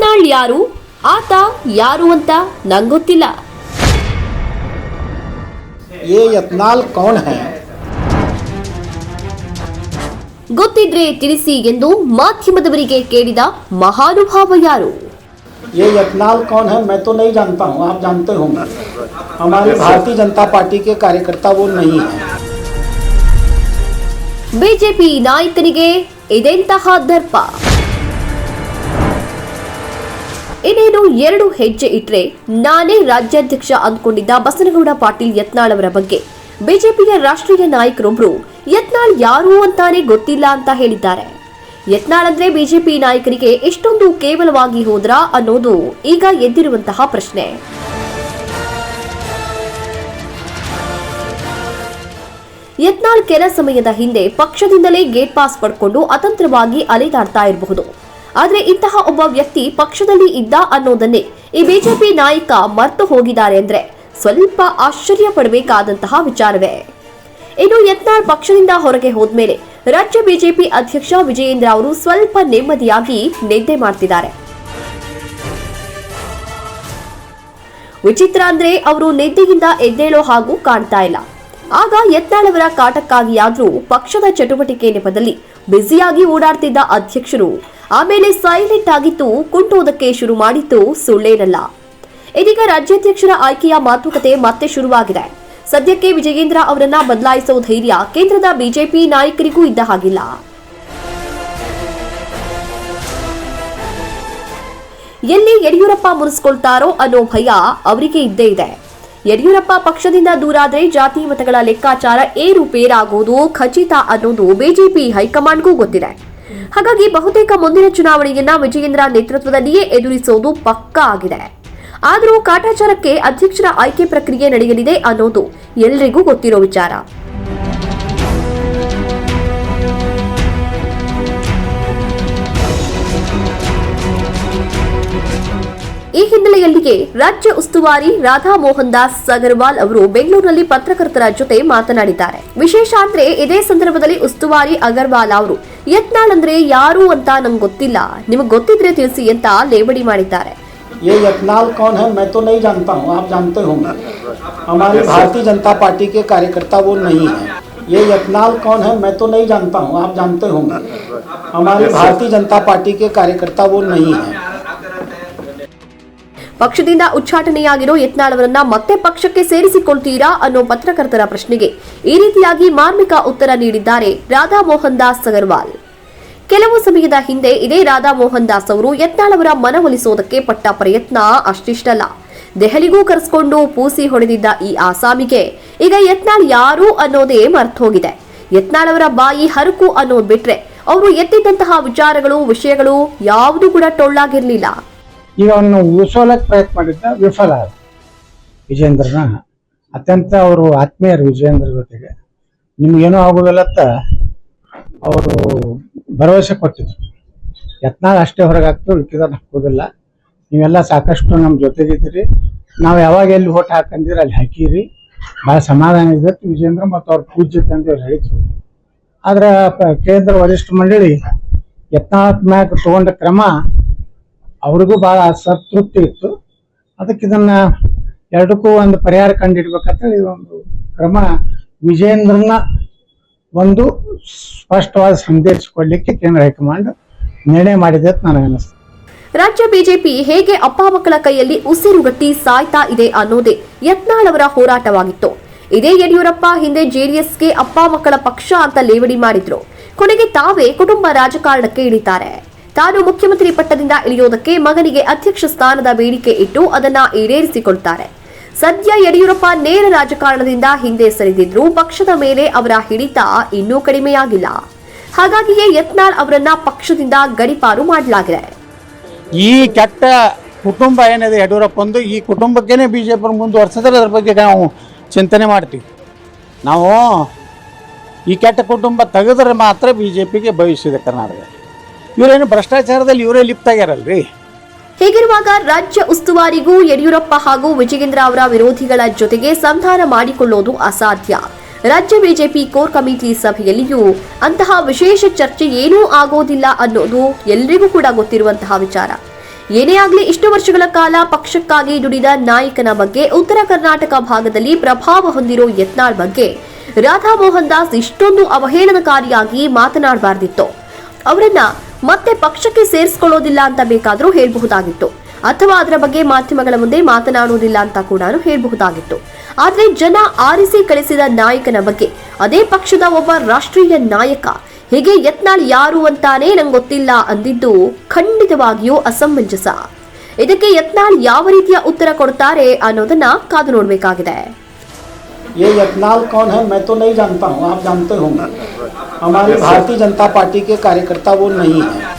ಯತ್ನಾಳ್ ಯಾರು ಆತ ಯಾರು ಅಂತ ನಂಗೊತ್ತಿಲ್ಲ ये यत्नाल कौन है ಗೊತ್ತಿದ್ರೆ ತಿಳಿಸಿ ಎಂದು ಮಾಧ್ಯಮದವರಿಗೆ ಕೇಳಿದ ಮಹಾನುಭಾವ ಯಾರು ये यत्नाल कौन है मैं तो नहीं जानता हूँ आप जानते होंगे हमारी भारतीय जनता पार्टी के कार्यकर्ता वो नहीं है ಬಿಜೆಪಿ ನಾಯಕನಿಗೆ ಇದೆಂತಹ ದರ್ಪ ಇನ್ನೇನು ಎರಡು ಹೆಜ್ಜೆ ಇಟ್ರೆ ನಾನೇ ರಾಜ್ಯಾಧ್ಯಕ್ಷ ಅಂದ್ಕೊಂಡಿದ್ದ ಬಸನಗೌಡ ಪಾಟೀಲ್ ಯತ್ನಾಳ್ ಅವರ ಬಗ್ಗೆ. ಬಿಜೆಪಿಯ ರಾಷ್ಟ್ರೀಯ ನಾಯಕರೊಬ್ರು ಯತ್ನಾಳ್ ಯಾರು ಅಂತಾನೆ ಗೊತ್ತಿಲ್ಲ ಅಂತ ಹೇಳಿದ್ದಾರೆ. ಯತ್ನಾಳ್ ಅಂದ್ರೆ ಬಿಜೆಪಿ ನಾಯಕರಿಗೆ ಎಷ್ಟೊಂದು ಕೇವಲವಾಗಿ ಹೋದ್ರಾ ಅನ್ನೋದು ಈಗ ಎದ್ದಿರುವಂತಹ ಪ್ರಶ್ನೆ. ಯತ್ನಾಳ್ ಕೆಲ ಸಮಯದ ಹಿಂದೆ ಪಕ್ಷದಿಂದಲೇ ಗೇಟ್ ಪಾಸ್ ಪಡ್ಕೊಂಡು ಅತಂತ್ರವಾಗಿ ಅಲೆದಾಡ್ತಾ ಇರಬಹುದು. ಆದ್ರೆ ಇಂತಹ ಒಬ್ಬ ವ್ಯಕ್ತಿ ಪಕ್ಷದಲ್ಲಿ ಇದ್ದ ಅನ್ನೋದನ್ನೇ ಈ ಬಿಜೆಪಿ ನಾಯಕ ಮರ್ತು ಹೋಗಿದ್ದಾರೆ ಅಂದ್ರೆ ಸ್ವಲ್ಪ ಆಶ್ಚರ್ಯ ಪಡಬೇಕಾದಂತಹ ವಿಚಾರವೇ. ಇನ್ನು ಯತ್ನಾಳ್ ಪಕ್ಷದಿಂದ ಹೊರಗೆ ಹೋದ್ಮೇಲೆ ರಾಜ್ಯ ಬಿಜೆಪಿ ಅಧ್ಯಕ್ಷ ವಿಜಯೇಂದ್ರ ಅವರು ಸ್ವಲ್ಪ ನೆಮ್ಮದಿಯಾಗಿ ನಿದ್ದೆ ಮಾಡ್ತಿದ್ದಾರೆ. ವಿಚಿತ್ರ ಅಂದ್ರೆ ಅವರು ನಿದ್ದೆಯಿಂದ ಎದ್ದೇಳೋ ಹಾಗೂ ಕಾಣ್ತಾ ಇಲ್ಲ. ಆಗ ಯತ್ನಾಳ್ ಅವರ ಕಾಟಕ್ಕಾಗಿಯಾದ್ರೂ ಪಕ್ಷದ ಚಟುವಟಿಕೆ ನೆಪದಲ್ಲಿ ಬ್ಯುಸಿಯಾಗಿ ಓಡಾಡ್ತಿದ್ದ ಅಧ್ಯಕ್ಷರು ಆಮೇಲೆ ಸೈಲೆಂಟ್ ಆಗಿತ್ತು ಕುಂಟುವುದಕ್ಕೆ ಶುರು ಮಾಡಿತ್ತು, ಸುಳ್ಳೇನಲ್ಲ. ಇದೀಗ ರಾಜ್ಯಾಧ್ಯಕ್ಷರ ಆಯ್ಕೆಯ ಮಾತುಕತೆ ಮತ್ತೆ ಶುರುವಾಗಿದೆ. ಸದ್ಯಕ್ಕೆ ವಿಜಯೇಂದ್ರ ಅವರನ್ನ ಬದಲಾಯಿಸೋ ಧೈರ್ಯ ಕೇಂದ್ರದ ಬಿಜೆಪಿ ನಾಯಕರಿಗೂ ಇದ್ದ ಹಾಗಿಲ್ಲ. ಎಲ್ಲಿ ಯಡಿಯೂರಪ್ಪ ಮುನಿಸ್ಕೊಳ್ತಾರೋ ಅನ್ನೋ ಭಯ ಅವರಿಗೆ ಇದ್ದೇ ಇದೆ. ಯಡಿಯೂರಪ್ಪ ಪಕ್ಷದಿಂದ ದೂರಾದರೆ ಜಾತಿ ಮತಗಳ ಲೆಕ್ಕಾಚಾರ ಏರುಪೇರಾಗುವುದು ಖಚಿತ ಅನ್ನೋದು ಬಿಜೆಪಿ ಹೈಕಮಾಂಡ್ಗೂ ಗೊತ್ತಿದೆ. ಹಾಗಾಗಿ ಬಹುತೇಕ ಮುಂದಿನ ಚುನಾವಣೆಯನ್ನ ವಿಜಯೇಂದ್ರ ನೇತೃತ್ವದಲ್ಲಿಯೇ ಎದುರಿಸೋದು ಪಕ್ಕಾ ಆಗಿದೆ. ಆದರೂ ಕಾಟಾಚಾರಕ್ಕೆ ಅಧ್ಯಕ್ಷರ ಆಯ್ಕೆ ಪ್ರಕ್ರಿಯೆ ನಡೆಯಲಿದೆ ಅನ್ನೋದು ಎಲ್ರಿಗೂ ಗೊತ್ತಿರೋ ವಿಚಾರ. ಈ ಹಿನ್ನೆಲೆಯಲ್ಲಿಯೇ ರಾಜ್ಯ ಉಸ್ತುವಾರಿ ರಾಧಾ ಮೋಹನ್ ದಾಸ್ ಅಗರ್ವಾಲ್ ಅವರು ಬೆಂಗಳೂರಿನಲ್ಲಿ ಪತ್ರಕರ್ತರ ಜೊತೆ ಮಾತನಾಡಿದ್ದಾರೆ. ವಿಶೇಷ ಅಂದ್ರೆ ಇದೇ ಸಂದರ್ಭದಲ್ಲಿ ಉಸ್ತುವಾರಿ ಅಗರ್ವಾಲ್ ಅವರು ಯತ್ನಾಳ್ ಅಂದ್ರೆ ಯಾರು ಅಂತ ನಂಗೆ ಗೊತ್ತಿಲ್ಲ ನಿಮಗೆ ಗೊತ್ತಿದ್ರೆ ತಿಳಿಸಿ ಅಂತ ಲೇವಡಿ ಮಾಡಿದ್ದಾರೆ ये यत्नाल कौन है मैं तो नहीं जानता हूँ आप जानते होंगे हमारी भारतीय जनता पार्टी के कार्यकर्ता वो नहीं है ये यत्नाल कौन है मैं तो नहीं जानता हूँ आप जानते होंगे हमारी भारतीय जनता पार्टी के कार्यकर्ता वो नहीं है ಪಕ್ಷದಿಂದ ಉಚ್ಚಾಟನೆಯಾಗಿರೋ ಯತ್ನಾಳ್ ಅವರನ್ನ ಮತ್ತೆ ಪಕ್ಷಕ್ಕೆ ಸೇರಿಸಿಕೊಳ್ತೀರಾ ಅನ್ನೋ ಪತ್ರಕರ್ತರ ಪ್ರಶ್ನೆಗೆ ಈ ರೀತಿಯಾಗಿ ಮಾರ್ಮಿಕ ಉತ್ತರ ನೀಡಿದ್ದಾರೆ ರಾಧಾ ಮೋಹನ್ ದಾಸ್ ಅಗರ್ವಾಲ್. ಕೆಲವು ಸಮಯದ ಹಿಂದೆ ಇದೇ ರಾಧಾ ಮೋಹನ್ ದಾಸ್ ಅವರು ಯತ್ನಾಳ್ ಅವರ ಮನವೊಲಿಸೋದಕ್ಕೆ ಪಟ್ಟ ಪ್ರಯತ್ನ ಅಷ್ಟಿಷ್ಟಲ್ಲ. ದೆಹಲಿಗೂ ಕರೆಸ್ಕೊಂಡು ಪೂಸಿ ಹೊಡೆದಿದ್ದ ಈ ಆಸಾಮಿಗೆ ಈಗ ಯತ್ನಾಳ್ ಯಾರು ಅನ್ನೋದೇ ಮರ್ತೋಗಿದೆ. ಯತ್ನಾಳ್ ಅವರ ಬಾಯಿ ಹರಕು ಅನ್ನೋದು ಬಿಟ್ರೆ ಅವರು ಎತ್ತಿದ್ದಂತಹ ವಿಚಾರಗಳು, ವಿಷಯಗಳು ಯಾವುದು ಕೂಡ ಟೊಳ್ಳಾಗಿರ್ಲಿಲ್ಲ. ಈಗ ಅವನು ಉಳಿಸೋಲಕ್ಕೆ ಪ್ರಯತ್ನ ಮಾಡಿದ್ದ ವಿಫಲ ಆದ ವಿಜೇಂದ್ರನ ಅತ್ಯಂತ ಅವರು ಆತ್ಮೀಯರು ವಿಜೇಂದ್ರ ಜೊತೆಗೆ. ನಿಮ್ಗೇನೂ ಆಗೋದಿಲ್ಲತ್ತ? ಅವರು ಭರವಸೆ ಕೊಟ್ಟಿದ್ರು. ಯತ್ನ ಅಷ್ಟೇ ಹೊರಗೆ ಹಾಕ್ತೀವಿ ಉಳ್ಕಿದ್ರೆ ಹಾಕೋದಿಲ್ಲ. ನೀವೆಲ್ಲ ಸಾಕಷ್ಟು ನಮ್ಮ ಜೊತೆಗಿದ್ದೀರಿ. ನಾವು ಯಾವಾಗ ಎಲ್ಲಿ ಓಟ್ ಹಾಕಂದಿರ ಅಲ್ಲಿ ಹಾಕೀರಿ. ಭಾಳ ಸಮಾಧಾನ ಇದೆ ವಿಜೇಂದ್ರ ಮತ್ತು ಅವ್ರ ಪೂಜ್ಯ ತಂದೆ ಹೇಳಿದ್ರು. ಆದ್ರೆ ಕೇಂದ್ರ ವರಿಷ್ಠ ಮಂಡಳಿ ಯತ್ನಾಳ್ ಮ್ಯಾಗ ತಗೊಂಡ ಕ್ರಮ ಅವ್ರಿಗೂ ಭಾಳ ಅಸಂತೃಪ್ತಿ ಇತ್ತು. ಅದಕ್ಕೆ ಇದನ್ನ ಎರಡಕ್ಕೂ ಒಂದು ಪರಿಹಾರ ಕಂಡಿಡ್ಬೇಕಂತ ಒಂದು ಕ್ರಮ ವಿಜೇಂದ್ರನ ಒಂದು ಸ್ಪಷ್ಟವಾದ ಸಂದೇಶ ಕೊಡ್ಲಿಕ್ಕೆ ಕೇಂದ್ರ ಹೈಕಮಾಂಡ್ ನಿರ್ಣಯ ಮಾಡಿದೆ ಅಂತ ನನಗೆ ಅನಿಸ್ತು. ರಾಜ್ಯ ಬಿಜೆಪಿ ಹೇಗೆ ಅಪ್ಪ ಮಕ್ಕಳ ಕೈಯಲ್ಲಿ ಉಸಿರುಗಟ್ಟಿ ಸಾಯ್ತಾ ಇದೆ ಅನ್ನೋದೇ ಯತ್ನಾಳ್ ಅವರ ಹೋರಾಟವಾಗಿತ್ತು. ಇದೇ ಯಡಿಯೂರಪ್ಪ ಹಿಂದೆ ಜೆಡಿಎಸ್ಗೆ ಅಪ್ಪ ಮಕ್ಕಳ ಪಕ್ಷ ಅಂತ ಲೇವಡಿ ಮಾಡಿದ್ರು. ಕೊನೆಗೆ ತಾವೇ ಕುಟುಂಬ ರಾಜಕಾರಣಕ್ಕೆ ಇಳಿತಾರೆ. ತಾನು ಮುಖ್ಯಮಂತ್ರಿ ಪಟ್ಟದಿಂದ ಇಳಿಯೋದಕ್ಕೆ ಮಗನಿಗೆ ಅಧ್ಯಕ್ಷ ಸ್ಥಾನದ ಬೇಡಿಕೆ ಇಟ್ಟು ಅದನ್ನ ಈಡೇರಿಸಿಕೊಳ್ತಾರೆ. ಸದ್ಯ ಯಡಿಯೂರಪ್ಪ ನೇರ ರಾಜಕಾರಣದಿಂದ ಹಿಂದೆ ಸರಿದಿದ್ರು ಪಕ್ಷದ ಮೇಲೆ ಅವರ ಹಿಡಿತ ಇನ್ನೂ ಕಡಿಮೆಯಾಗಿಲ್ಲ. ಹಾಗಾಗಿಯೇ ಯತ್ನಾಳ್ ಅವರನ್ನ ಪಕ್ಷದಿಂದ ಗಡಿಪಾರು ಮಾಡಲಾಗಿದೆ. ಈ ಕೆಟ್ಟ ಕುಟುಂಬ ಏನಿದೆ ಯಡಿಯೂರಪ್ಪಂದು, ಈ ಕುಟುಂಬಕ್ಕೇನೆ ಬಿಜೆಪಿ ಮುಂದುವರ್ಸಿದ್ರೆ ಅದ್ರ ಬಗ್ಗೆ ನಾವು ಚಿಂತನೆ ಮಾಡ್ತೀವಿ. ನಾವು ಈ ಕೆಟ್ಟ ಕುಟುಂಬ ತೆಗೆದ್ರೆ ಮಾತ್ರ ಬಿ ಜೆ ಪಿಗೆ ಭವಿಷ್ಯದ ಕರ್ನಾಟಕ ಇವರೇನು ಭ್ರಷ್ಟಾಚಾರದಲ್ಲಿ ಇವರೇ ಲಿಪ್ತ ಆಗ್ಯಾರಲ್ರಿ? ಹೀಗಿರುವಾಗ ರಾಜ್ಯ ಉಸ್ತುವಾರಿಗೂ ಯಡಿಯೂರಪ್ಪ ಹಾಗೂ ವಿಜಯೇಂದ್ರ ಅವರ ವಿರೋಧಿಗಳ ಜೊತೆಗೆ ಸಂಧಾನ ಮಾಡಿಕೊಳ್ಳೋದು ಅಸಾಧ್ಯ. ರಾಜ್ಯ ಬಿಜೆಪಿ ಕೋರ್ ಕಮಿಟಿ ಸಭೆಯಲ್ಲಿಯೂ ಅಂತಹ ವಿಶೇಷ ಚರ್ಚೆ ಏನೂ ಆಗೋದಿಲ್ಲ ಅನ್ನೋದು ಎಲ್ರಿಗೂ ಕೂಡ ಗೊತ್ತಿರುವಂತಹ ವಿಚಾರ. ಏನೇ ಆಗಲಿ ಇಷ್ಟು ವರ್ಷಗಳ ಕಾಲ ಪಕ್ಷಕ್ಕಾಗಿ ದುಡಿದ ನಾಯಕನ ಬಗ್ಗೆ ಉತ್ತರ ಕರ್ನಾಟಕ ಭಾಗದಲ್ಲಿ ಪ್ರಭಾವ ಹೊಂದಿರೋ ಯತ್ನಾಳ್ ಬಗ್ಗೆ ರಾಧಾ ಮೋಹನ್ ದಾಸ್ ಇಷ್ಟೊಂದು ಅವಹೇಳನಕಾರಿಯಾಗಿ ಮಾತನಾಡಬಾರ್ದಿತ್ತು. ಅವರನ್ನ ಮತ್ತೆ ಪಕ್ಷಕ್ಕೆ ಸೇರಿಸಿಕೊಳ್ಳೋದಿಲ್ಲ ಅಂತ ಬೇಕಾದರೂ ಹೇಳಬಹುದಾಗಿತ್ತು. ಅಥವಾ ಅದರ ಬಗ್ಗೆ ಮಾಧ್ಯಮಗಳ ಮುಂದೆ ಮಾತನಾಡುವುದಿಲ್ಲ ಅಂತ ಕೂಡ ಹೇಳಬಹುದಾಗಿತ್ತು. ಆದರೆ ಜನ ಆರಿಸಿ ಕಳಿಸಿದ ನಾಯಕನ ಬಗ್ಗೆ, ಅದೇ ಪಕ್ಷದ ಒಬ್ಬ ರಾಷ್ಟ್ರೀಯ ನಾಯಕ, ಹೀಗೆ ಯತ್ನಾಳ್ ಯಾರು ಅಂತಾನೆ ನಂಗೆ ಗೊತ್ತಿಲ್ಲ ಅಂದಿದ್ದು ಖಂಡಿತವಾಗಿಯೂ ಅಸಮಂಜಸ. ಇದಕ್ಕೆ ಯತ್ನಾಳ್ ಯಾವ ರೀತಿಯ ಉತ್ತರ ಕೊಡ್ತಾರೆ ಅನ್ನೋದನ್ನ ಕಾದು ನೋಡಬೇಕಾಗಿದೆ. ये यतनाल कौन है मैं तो नहीं जानता हूँ आप जानते होंगे। हमारी भारतीय जनता पार्टी के कार्यकर्ता वो नहीं है।